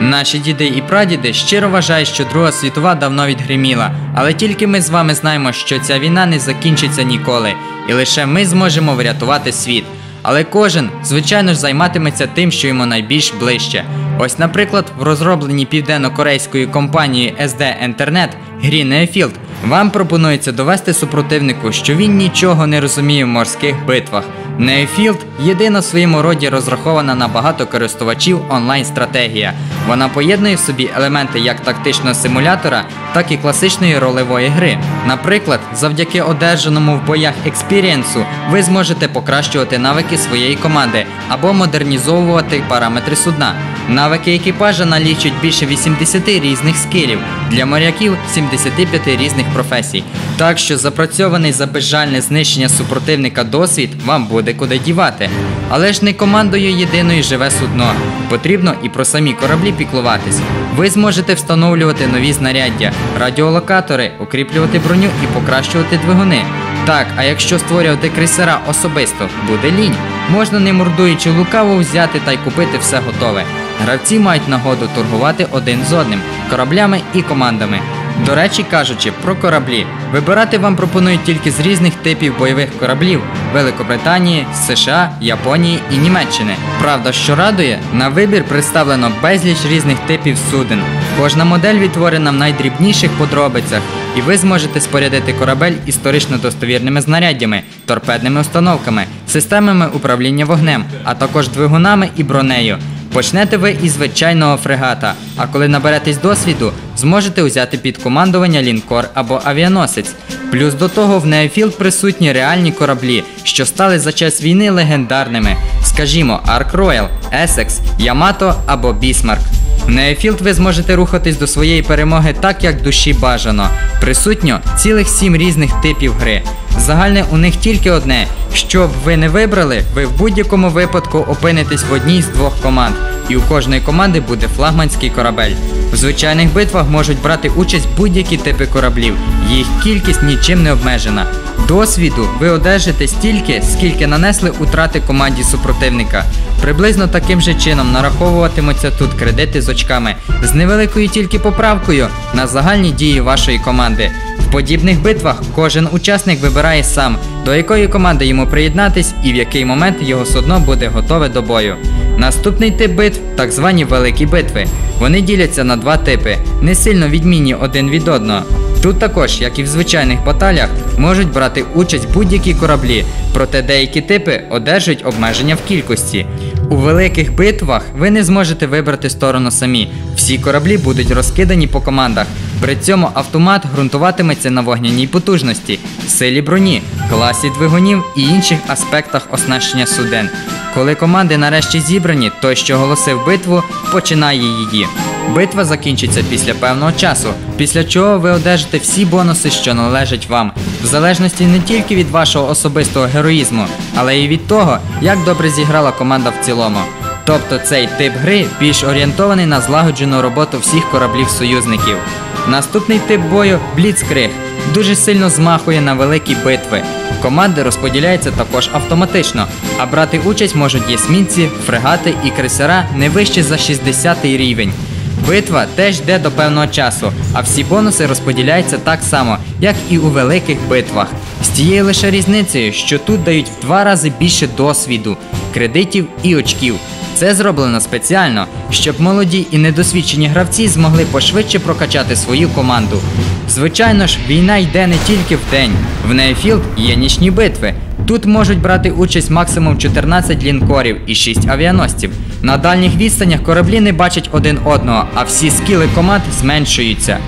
Наші діди і прадіди щиро вважають, що Друга світова давно відгриміла, але тільки ми з вами знаємо, що ця війна не закінчиться ніколи, і лише ми зможемо врятувати світ. Але кожен, звичайно ж, займатиметься тим, що йому найбільш ближче. Ось, наприклад, в розробленій південно-корейською компанією SD Internet грі Neofield вам пропонується довести супротивнику, що він нічого не розуміє в морських битвах. Neofield – єдина в своєму роді розрахована на багато користувачів онлайн-стратегія. Вона поєднує в собі елементи як тактичного симулятора, так і класичної ролевої гри. Наприклад, завдяки одержаному в боях експірієнсу ви зможете покращувати навики своєї команди або модернізовувати параметри судна. Навики екіпажа налічують більше 80 різних скилів, для моряків 75 різних професій. Так що запрацьований за безжальне знищення супротивника досвід вам буде куди дівати. Але ж не командою єдиною живе судно. Потрібно і про самі кораблі піклуватись. Ви зможете встановлювати нові знаряддя, радіолокатори, укріплювати броню і покращувати двигуни. Так, а якщо створювати крейсера особисто, буде лінь. Можна не мордуючи лукаво взяти та й купити все готове. Гравці мають нагоду торгувати один з одним кораблями і командами. До речі, кажучи про кораблі, вибирати вам пропонують тільки з різних типів бойових кораблів Великобританії, США, Японії і Німеччини. Правда, що радує, на вибір представлено безліч різних типів суден. Кожна модель відтворена в найдрібніших подробицях, і ви зможете спорядити корабель історично достовірними знаряддями, торпедними установками, системами управління вогнем, а також двигунами і бронею. Почнете ви із звичайного фрегата, а коли наберетесь досвіду, зможете взяти під командування лінкор або авіаносець. Плюс до того в Neofield присутні реальні кораблі, що стали за час війни легендарними, скажімо, Ark Royal, Essex, Yamato або Bismarck. В Neofield ви зможете рухатись до своєї перемоги так, як душі бажано. Присутньо цілих сім різних типів гри. Загальне у них тільки одне: що б ви не вибрали, ви в будь-якому випадку опинитесь в одній з двох команд, і у кожної команди буде флагманський корабель. В звичайних битвах можуть брати участь будь-які типи кораблів, їх кількість нічим не обмежена. Досвіду ви одержите стільки, скільки нанесли утрати команді супротивника. Приблизно таким же чином нараховуватимуться тут кредити з очками з невеликою тільки поправкою на загальні дії вашої команди. В подібних битвах кожен учасник вибирає сам, до якої команди йому приєднатись і в який момент його судно буде готове до бою. Наступний тип битв так звані великі битви. Вони діляться на два типи, не сильно відмінні один від одного. Тут також, як і в звичайних баталіях, можуть брати участь будь-які кораблі, проте деякі типи одержують обмеження в кількості. У великих битвах ви не зможете вибрати сторону самі. Всі кораблі будуть розкидані по командах. При цьому автомат ґрунтуватиметься на вогняній потужності, силі броні, класі двигунів і інших аспектах оснащення суден. Коли команди нарешті зібрані, той, що оголосив битву, починає її. Битва закінчиться після певного часу, після чого ви одержите всі бонуси, що належать вам, в залежності не тільки від вашого особистого героїзму, але й від того, як добре зіграла команда в цілому. Тобто цей тип гри більш орієнтований на злагоджену роботу всіх кораблів союзників. Наступний тип бою Бліцкриг дуже сильно змахує на великі битви. Команди розподіляються також автоматично, а брати участь можуть єсмінці, фрегати і крейсера не вище за 60 рівень. Битва теж йде до певного часу, а всі бонуси розподіляються так само, як і у великих битвах. З тією лише різницею, що тут дають в два рази більше досвіду, кредитів і очків. Це зроблено спеціально, щоб молоді і недосвідчені гравці змогли пошвидше прокачати свою команду. Звичайно ж, війна йде не тільки в день. В Нейфілд є нічні битви. Тут можуть брати участь максимум 14 лінкорів і 6 авіаносців. На дальніх відстанях кораблі не бачать один одного, а всі скіли команд зменшуються.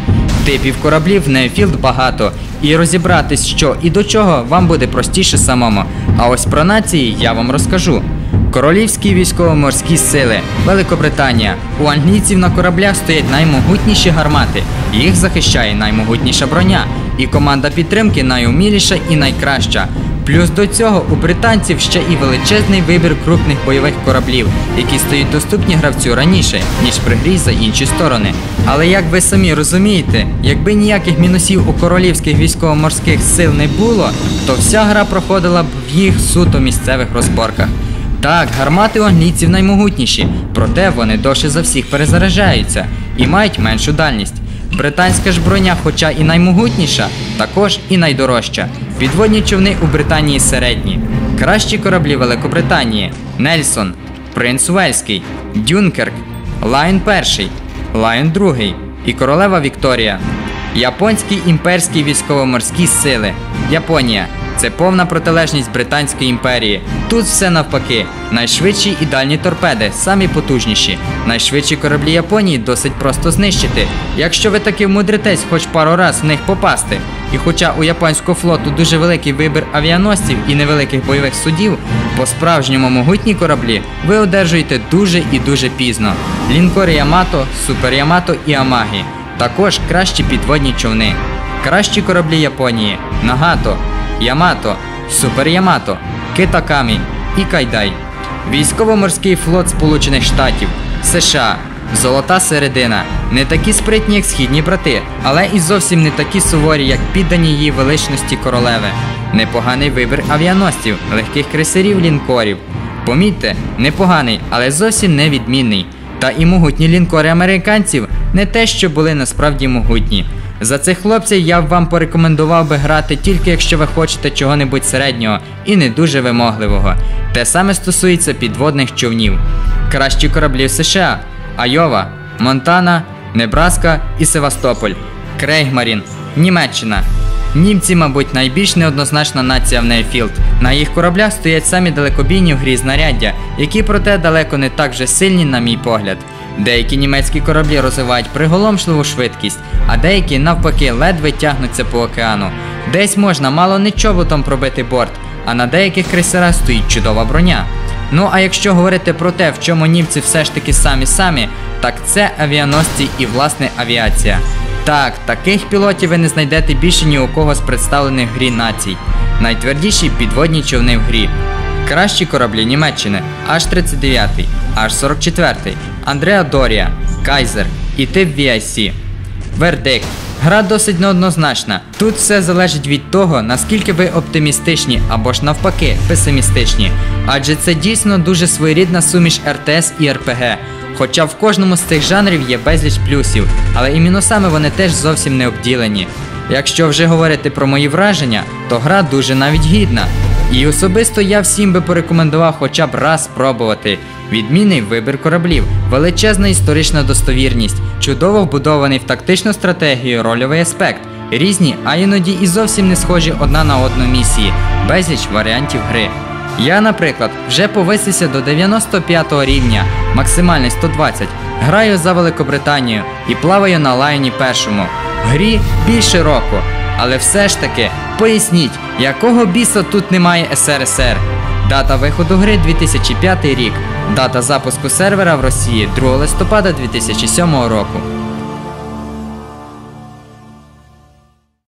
Типів кораблів в Нейфілд багато, і розібратись, що і до чого вам буде простіше самому. А ось про нації я вам розкажу. Королівські військово-морські сили, Великобританія. У англійців на кораблях стоять наймогутніші гармати. Їх захищає наймогутніша броня, і команда підтримки найуміліша і найкраща. Плюс до цього у британців ще і величезний вибір крупних бойових кораблів, які стають доступні гравцю раніше, ніж при грі за інші сторони. Але як ви самі розумієте, якби ніяких мінусів у королівських військово-морських сил не було, то вся гра проходила б в їх суто місцевих розборках. Так, гармати англійців наймогутніші, проте вони довше за всіх перезаряджаються і мають меншу дальність. Британська ж броня, хоча і наймогутніша, також і найдорожча. Підводні човни у Британії середні. Кращі кораблі Великобританії Нельсон, Принц Уельський, Дюнкерк, Лайн перший, Лайн другий і королева Вікторія. Японські імперські військово-морські сили. Японія це повна протилежність Британської імперії. Тут все навпаки. Найшвидші і дальні торпеди, самі потужніші. Найшвидші кораблі Японії досить просто знищити. Якщо ви таки вмудритесь хоч пару раз в них попасти. І хоча у японського флоту дуже великий вибір авіаносців і невеликих бойових судів, по справжньому могутні кораблі ви одержуєте дуже і дуже пізно. Лінкори Ямато, Супер Ямато і Амагі. Також кращі підводні човни. Кращі кораблі Японії Нагато, Ямато, Супер Ямато, Китакамі і Кайдай. Військово-морський флот Сполучених Штатів, США, Золота середина. Не такі спритні, як східні брати, але і зовсім не такі суворі, як піддані її величності королеви. Непоганий вибір авіаносців, легких крейсерів, лінкорів. Помітьте, непоганий, але зовсім не відмінний. Та і могутні лінкори американців не те, що були насправді могутні. За цих хлопців я б вам порекомендував би грати тільки якщо ви хочете чого-небудь середнього і не дуже вимогливого. Те саме стосується підводних човнів. Кращі кораблі в США Айова, Монтана, Небраска і Севастополь, Крейгмарін, Німеччина. Німці, мабуть, найбільш неоднозначна нація в Нейфілд. На їх кораблях стоять самі далекобійні в грі знаряддя, які проте далеко не так вже сильні, на мій погляд. Деякі німецькі кораблі розвивають приголомшливу швидкість, а деякі навпаки ледве тягнуться по океану. Десь можна мало не чоботом пробити борт, а на деяких крейсерах стоїть чудова броня. Ну а якщо говорити про те, в чому німці все ж таки самі самі, так це авіаносці і власне авіація. Так, таких пілотів ви не знайдете більше ні у кого з представлених грі націй. Найтвердіші підводні човни в грі. Кращі кораблі Німеччини Аж-39, Аж-44, Андреа Дорія, Кайзер і тип VIC. Вердикт. Гра досить неоднозначна. Тут все залежить від того, наскільки ви оптимістичні або ж навпаки песимістичні. Адже це дійсно дуже своєрідна суміш РТС і РПГ. Хоча в кожному з цих жанрів є безліч плюсів, але і мінусами вони теж зовсім не обділені. Якщо вже говорити про мої враження, то гра дуже навіть гідна. І особисто я всім би порекомендував хоча б раз спробувати. Відмінний вибір кораблів, величезна історична достовірність, чудово вбудований в тактичну стратегію рольовий аспект, різні, а іноді і зовсім не схожі одна на одну місії, безліч варіантів гри. Я, наприклад, вже повисився до 95 рівня, максимальний 120, граю за Великобританію і плаваю на лайні першому. Грі більше року, але все ж таки поясніть, якого біса тут немає СРСР. Дата виходу гри 2005 рік. Дата запуску сервера в Росії 2 листопада 2007 року.